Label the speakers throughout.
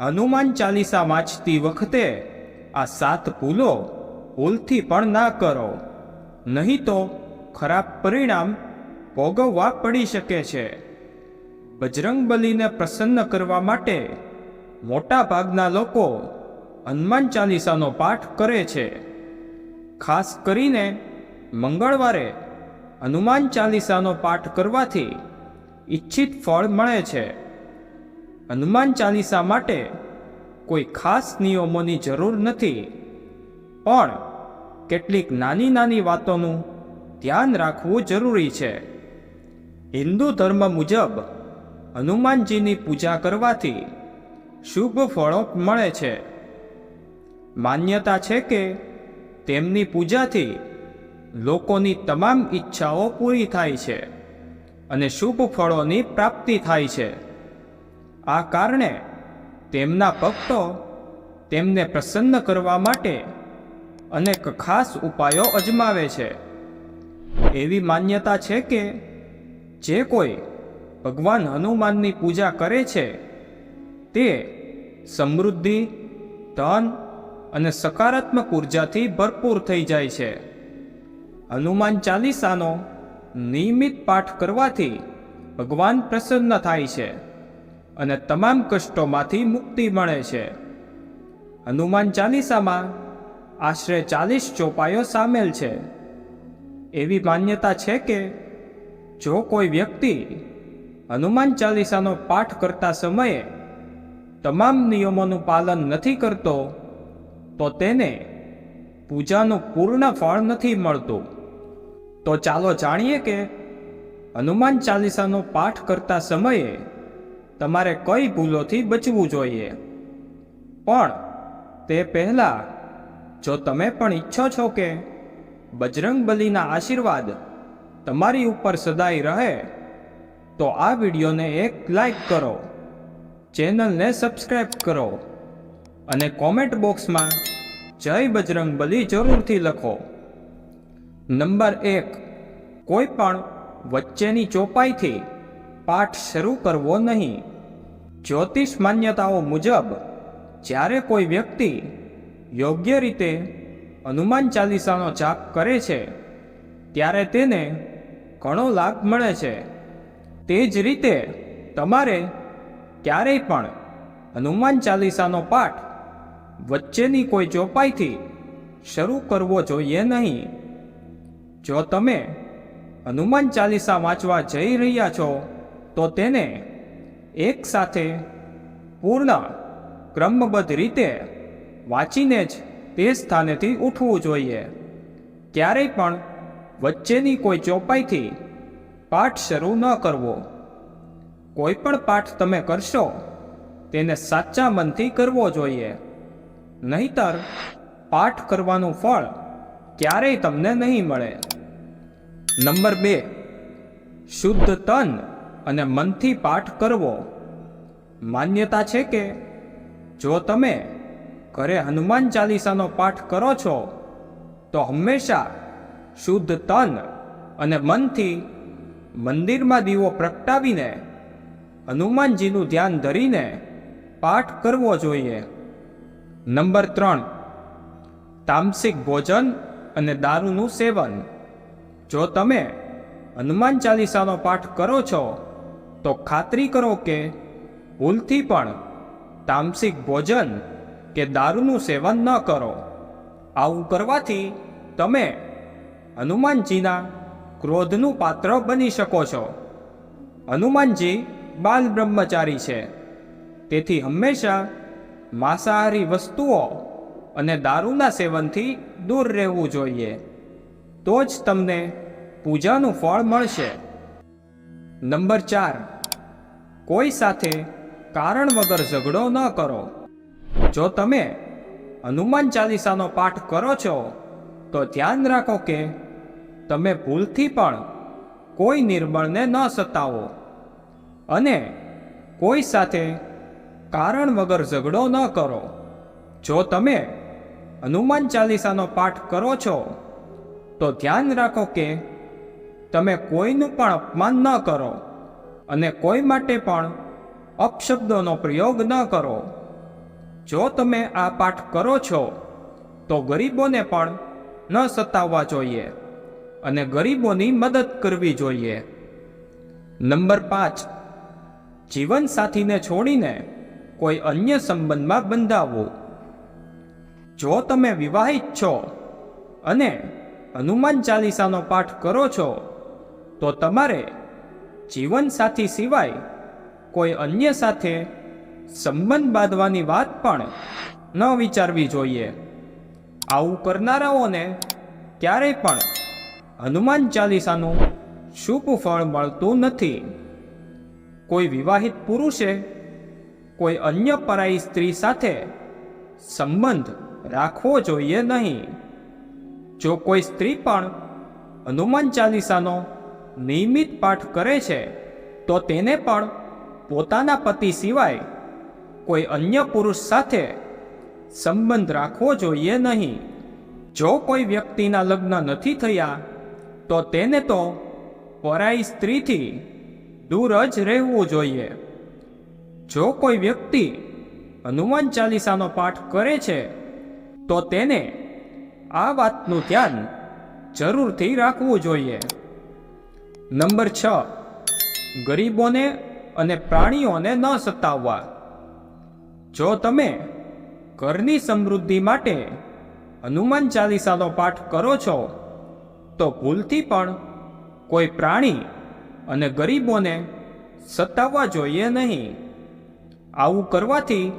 Speaker 1: હનુમાન ચાલીસા વાંચતી વખતે આ સાત ભૂલો ભૂલથી પણ ના કરો. નહીં તો ખરાબ પરિણામ ભોગવવા પડી શકે છે. બજરંગબલીને પ્રસન્ન કરવા માટે મોટા ભાગના લોકો હનુમાન ચાલીસાનો પાઠ કરે છે. ખાસ કરીને મંગળવારે હનુમાન ચાલીસાનો પાઠ કરવાથી ઈચ્છિત ફળ મળે છે. હનુમાન ચાલીસા માટે કોઈ ખાસ નિયમોની જરૂર નથી. પણ કેટલીક નાની નાની વાતોનું ધ્યાન રાખવું જરૂરી છે. હિન્દુ ધર્મ મુજબ હનુમાનજીની પૂજા કરવાથી શુભ ફળો મળે છે. માન્યતા છે કે તેમની પૂજાથી લોકોની તમામ ઈચ્છાઓ પૂરી થાય છે અને શુભ ફળોની પ્રાપ્તિ થાય છે. આ કારણે તેમના ભક્તો તેમને પ્રસન્ન કરવા માટે અનેક ખાસ ઉપાયો અજમાવે છે. એવી માન્યતા છે કે જે કોઈ ભગવાન હનુમાનની પૂજા કરે છે, તે સમૃદ્ધિ, ધન અને સકારાત્મક ઉર્જાથી ભરપૂર થઈ જાય છે. હનુમાન ચાલીસાનો નિયમિત પાઠ કરવાથી ભગવાન પ્રસન્ન થાય છે. અને તમામ કષ્ટોમાંથી મુક્તિ મળે છે. હનુમાન ચાલીસામાં આશરે ચાલીસ ચોપાઈઓ સામેલ છે. એવી માન્યતા છે કે, જો કોઈ વ્યક્તિ હનુમાન ચાલીસાનો પાઠ કરતા સમયે તમામ નિયમોનું પાલન નથી કરતો, તો તેને પૂજાનું પૂર્ણ ફળ નથી મળતું. તો ચાલો જાણીએ કે હનુમાન ચાલીસાનો પાઠ કરતા સમયે તમારે કઈ ભૂલોથી બચવું જોઈએ? પણ તે પહેલાં, જો તમે પણ ઈચ્છો છો કે બજરંગ બલીના આશીર્વાદ તમારી ઉપર સદાય રહે, તો આ વિડીયોને એક લાઈક કરો, ચેનલને સબસ્ક્રાઈબ કરો અને કોમેન્ટ બોક્સમાં જય બજરંગ બલી જરૂરથી લખો. નંબર એક, કોઈ પણ વચ્ચેની ચોપાઈથી પાઠ શરૂ કરવો નહીં. જ્યોતિષ માન્યતાઓ મુજબ, જ્યારે કોઈ વ્યક્તિ યોગ્ય રીતે હનુમાન ચાલીસાનો જાપ કરે છે, ત્યારે તેને ઘણો લાભ મળે છે. તે જ રીતે તમારે ક્યારેય પણ હનુમાન ચાલીસાનો પાઠ વચ્ચેની કોઈ ચોપાઈથી શરૂ કરવો જોઈએ નહીં. જો તમે હનુમાન ચાલીસા વાંચવા જઈ રહ્યા છો તો તેને એક સાથે પૂર્ણ ક્રમબદ્ધ રીતે વાંચીને જ તે સ્થાનેથી ઉઠવું જોઈએ. ક્યારેય પણ વચ્ચેની કોઈ ચોપાઈથી પાઠ શરૂ ન કરવો. કોઈ પણ પાઠ તમે કરશો, તેને સાચા મનથી કરવો જોઈએ. નહીતર પાઠ કરવાનું ફળ ક્યારેય તમને નહીં મળે. નંબર બે, શુદ્ધ તન. અને મનથી પાઠ કરવો. માન્યતા છે કે, જો તમે ઘરે હનુમાન ચાલીસાનો પાઠ કરો છો, તો હંમેશા શુદ્ધ તન અને મનથી મંદિરમાં દીવો પ્રગટાવીને, હનુમાનજીનું ધ્યાન ધરીને પાઠ કરવો જોઈએ. નંબર ત્રણ, તામસિક ભોજન અને દારૂનું સેવન. જો તમે હનુમાન ચાલીસાનો પાઠ કરો છો તો ખાતરી કરો કે ભૂલથી પણ તામસિક ભોજન કે દારૂનું સેવન ન કરો. આવું કરવાથી તમે હનુમાનજીના ક્રોધનું પાત્ર બની શકો છો. હનુમાનજી બાલ બ્રહ્મચારી છે. તેથી હંમેશા માંસાહારી વસ્તુઓ અને દારૂના સેવનથી દૂર રહેવું જોઈએ. તો જ તમને પૂજાનું ફળ મળશે. નંબર ચાર. કોઈ સાથે કારણ વગર ઝઘડો ન કરો. જો તમે હનુમાન ચાલીસાનો પાઠ કરો છો, તો ધ્યાન રાખો કે તમે ભૂલથી પણ કોઈ નિર્બળને ન સતાવો અને કોઈ સાથે કારણ વગર ઝઘડો ન કરો. જો તમે હનુમાન ચાલીસાનો પાઠ કરો છો, તો ધ્યાન રાખો કે તમે કોઈનું પણ અપમાન ન કરો. અને કોઈ માટે પણ અપશબ્દોનો પ્રયોગ ન કરો. જો તમે આ પાઠ કરો છો, તો ગરીબોને પણ ન સતાવવા જોઈએ અને ગરીબોની મદદ કરવી જોઈએ. નંબર પાંચ, જીવનસાથીને છોડીને કોઈ અન્ય સંબંધમાં બંધાવવું. જો તમે વિવાહિત છો અને હનુમાન ચાલીસાનો પાઠ કરો છો, તો તમારે જીવનસાથી સિવાય કોઈ અન્ય સાથે સંબંધ બાંધવાની વાત પણ ન વિચારવી જોઈએ. આવું કરનારાઓને ક્યારેય પણ હનુમાન ચાલીસાનું શુભ ફળ મળતું નથી. કોઈ વિવાહિત પુરુષે કોઈ અન્ય પરાઈ સ્ત્રી સાથે સંબંધ રાખવો જોઈએ નહીં. જો કોઈ સ્ત્રી પણ હનુમાન ચાલીસાનો નિયમિત પાઠ કરે છે, તો તેને પણ પોતાના પતિ સિવાય કોઈ અન્ય પુરુષ સાથે સંબંધ રાખવો જોઈએ નહીં. જો કોઈ વ્યક્તિના લગ્ન નથી થયા, તો તેને તો પરાઈ સ્ત્રીથી દૂર જ રહેવું જોઈએ. જો કોઈ વ્યક્તિ હનુમાન ચાલીસાનો પાઠ કરે છે, તો તેને આ વાતનું ધ્યાન જરૂરથી રાખવું જોઈએ. નંબર છ, ગરીબોને અને પ્રાણીઓને ન સતાવવા. જો તમે ઘરની સમૃદ્ધિ માટે હનુમાન ચાલીસાનો પાઠ કરો છો, તો ભૂલથી પણ કોઈ પ્રાણી અને ગરીબોને સતાવવા જોઈએ નહીં. આવું કરવાથી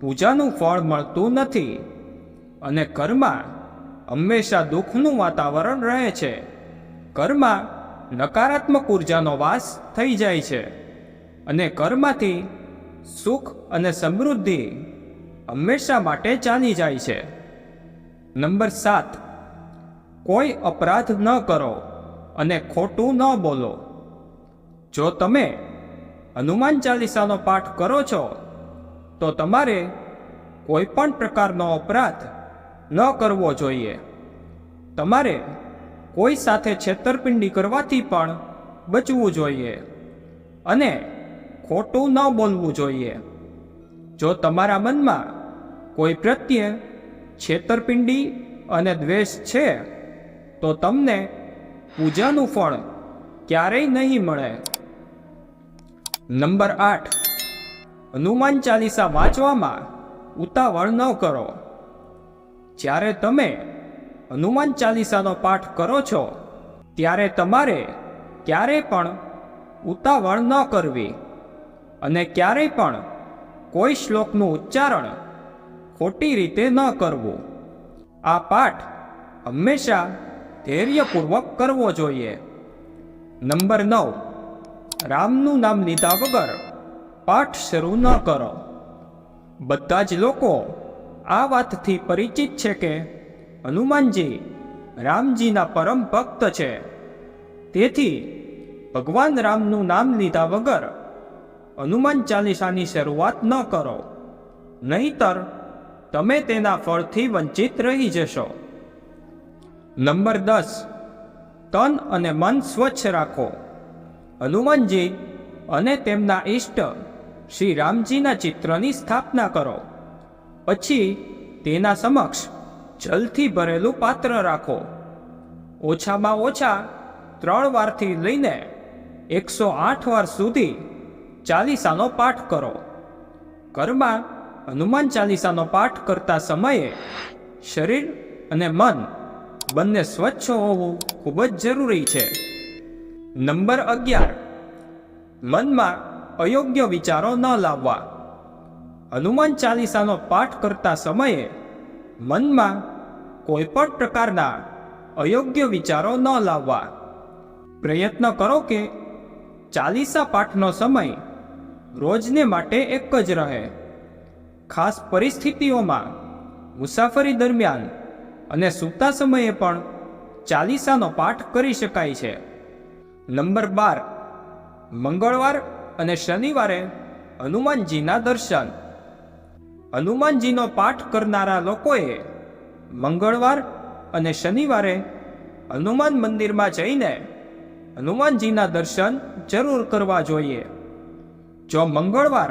Speaker 1: પૂજાનું ફળ મળતું નથી અને ઘરમાં હંમેશા દુઃખનું વાતાવરણ રહે છે. ઘરમાં નકારાત્મક ઉર્જાનો વાસ થઈ જાય છે અને કરમાંથી સુખ અને સમૃદ્ધિ હંમેશા માટે ચાલી જાય છે. નંબર સાત, કોઈ અપરાધ ન કરો અને ખોટું ન બોલો. જો તમે હનુમાન ચાલીસાનો પાઠ કરો છો, તો તમારે કોઈ પણ પ્રકારનો અપરાધ ન કરવો જોઈએ. તમારે કોઈ સાથે છેતરપિંડી કરવાથી પણ બચવું જોઈએ અને ખોટું ન બોલવું જોઈએ. જો તમારા મનમાં કોઈ પ્રત્યે છેતરપિંડી અને દ્વેષ છે, તો તમને પૂજાનું ફળ ક્યારેય નહીં મળે. નંબર આઠ. હનુમાન ચાલીસા વાંચવામાં ઉતાવળ ન કરો. જ્યારે તમે હનુમાન ચાલીસાનો પાઠ કરો છો, ત્યારે તમારે ક્યારેય પણ ઉતાવળ ન કરવી અને ક્યારેય પણ કોઈ શ્લોકનું ઉચ્ચારણ ખોટી રીતે ન કરવું. આ પાઠ હંમેશા ધૈર્યપૂર્વક કરવો જોઈએ. નંબર નવ, રામનું નામ લીધા વગર પાઠ શરૂ ન કરો. બધા જ લોકો આ વાતથી પરિચિત છે કે હનુમાનજી રામજીના પરમ ભક્ત છે. તેથી ભગવાન રામનું નામ લીધા વગર હનુમાન ચાલીસાની શરૂઆત ન કરો. નહીતર તમે તેના ફળથી વંચિત રહી જશો. નંબર દસ. તન અને મન સ્વચ્છ રાખો. હનુમાનજી અને તેમના ઈષ્ટ શ્રી રામજીના ચિત્રની સ્થાપના કરો. પછી તેના સમક્ષ જલથી ભરેલું પાત્ર રાખો. ઓછામાં ઓછા ત્રણ વારથી લઈને એકસો આઠ વાર સુધી ચાલીસાનો પાઠ કરો. ઘરમાં હનુમાન ચાલીસાનો પાઠ કરતા સમયે શરીર અને મન બંને સ્વચ્છ હોવું ખૂબ જ જરૂરી છે. નંબર અગિયાર. મનમાં અયોગ્ય વિચારો ન લાવવા. હનુમાન ચાલીસાનો પાઠ કરતા સમયે મનમાં કોઈ પણ પ્રકારના અયોગ્ય વિચારો ન લાવવા. પ્રયત્ન કરો કે ચાલીસા પાઠનો સમય રોજને માટે એક જ રહે. ખાસ પરિસ્થિતિઓમાં મુસાફરી દરમિયાન અને સૂતા સમયે પણ ચાલીસાનો પાઠ કરી શકાય છે. નંબર બાર, મંગળવાર અને શનિવારે હનુમાનજીના દર્શન. હનુમાનજીનો પાઠ કરનારા લોકોએ મંગળવાર અને શનિવારે હનુમાન મંદિરમાં જઈને હનુમાનજીના દર્શન જરૂર કરવા જોઈએ. જો મંગળવાર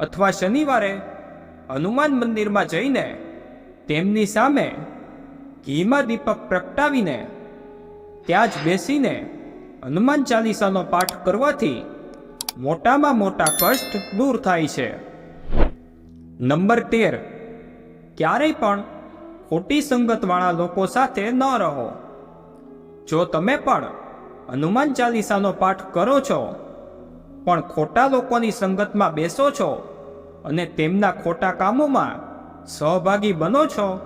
Speaker 1: અથવા શનિવારે હનુમાન મંદિરમાં જઈને તેમની સામે ઘીમાં દીપક પ્રગટાવીને ત્યાં જ બેસીને હનુમાન ચાલીસાનો પાઠ કરવાથી મોટામાં મોટા કષ્ટ દૂર થાય છે. નંબર તેર. ક્યારેય પણ ખોટી સંગતવાળા લોકો સાથે ન રહો. જો તમે પણ હનુમાન ચાલીસાનો પાઠ કરો છો, પણ ખોટા લોકોની સંગતમાં બેસો છો અને તેમના ખોટા કામોમાં સહભાગી બનો છો,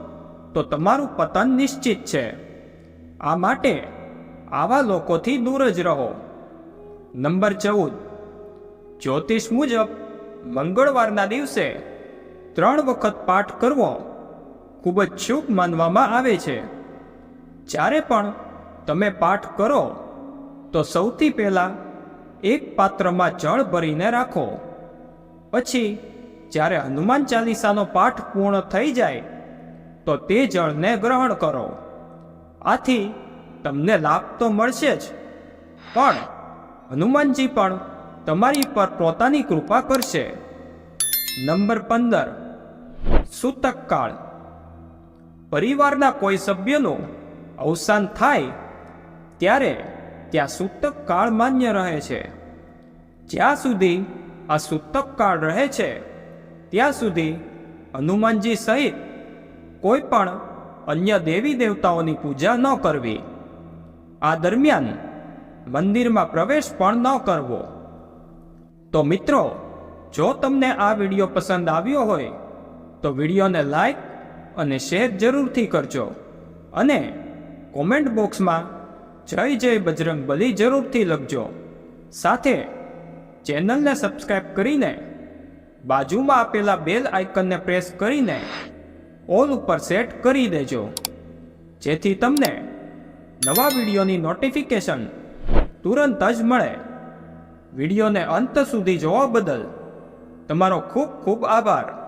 Speaker 1: તો તમારું પતન નિશ્ચિત છે. આ માટે આવા લોકોથી દૂર જ રહો. નંબર ચૌદ. જ્યોતિષ મુજબ મંગળવારના દિવસે ત્રણ વખત પાઠ કરવો ખૂબ જ શુભ માનવામાં આવે છે. જ્યારે પણ તમે પાઠ કરો, તો સૌથી પહેલાં એક પાત્રમાં જળ ભરીને રાખો. પછી જ્યારે હનુમાન ચાલીસાનો પાઠ પૂર્ણ થઈ જાય, તો તે જળને ગ્રહણ કરો. આથી તમને લાભ તો મળશે જ. પણ હનુમાનજી પણ તમારી પર પોતાની કૃપા કરશે. નંબર પંદર, સૂતક કાળ. પરિવારના કોઈ સભ્યનું અવસાન થાય ત્યારે ત્યાં સૂતક કાળ માન્ય રહે છે. જ્યાં સુધી આ સૂતક કાળ રહે છે, ત્યાં સુધી હનુમાનજી સહિત કોઈ પણ અન્ય દેવી દેવતાઓની પૂજા ન કરવી. આ દરમિયાન મંદિરમાં પ્રવેશ પણ ન કરવો. તો મિત્રો જો તમને આ વીડિયો પસંદ આવ્યો હોય, તો વિડીયોને લાઈક અને શેર જરૂરથી કરજો. અને કોમેન્ટ બોક્સમાં જય જય બજરંગ બલી જરૂરથી લખજો. સાથે ચેનલને સબસ્ક્રાઈબ કરીને બાજુમાં આપેલા બેલ આઇકનને પ્રેસ કરીને ઓલ ઉપર સેટ કરી દેજો. જેથી તમને નવા વિડીયોની નોટિફિકેશન તુરંત જ મળે. વિડીયોને અંત સુધી જોવા બદલ તમારો ખૂબ ખૂબ આભાર.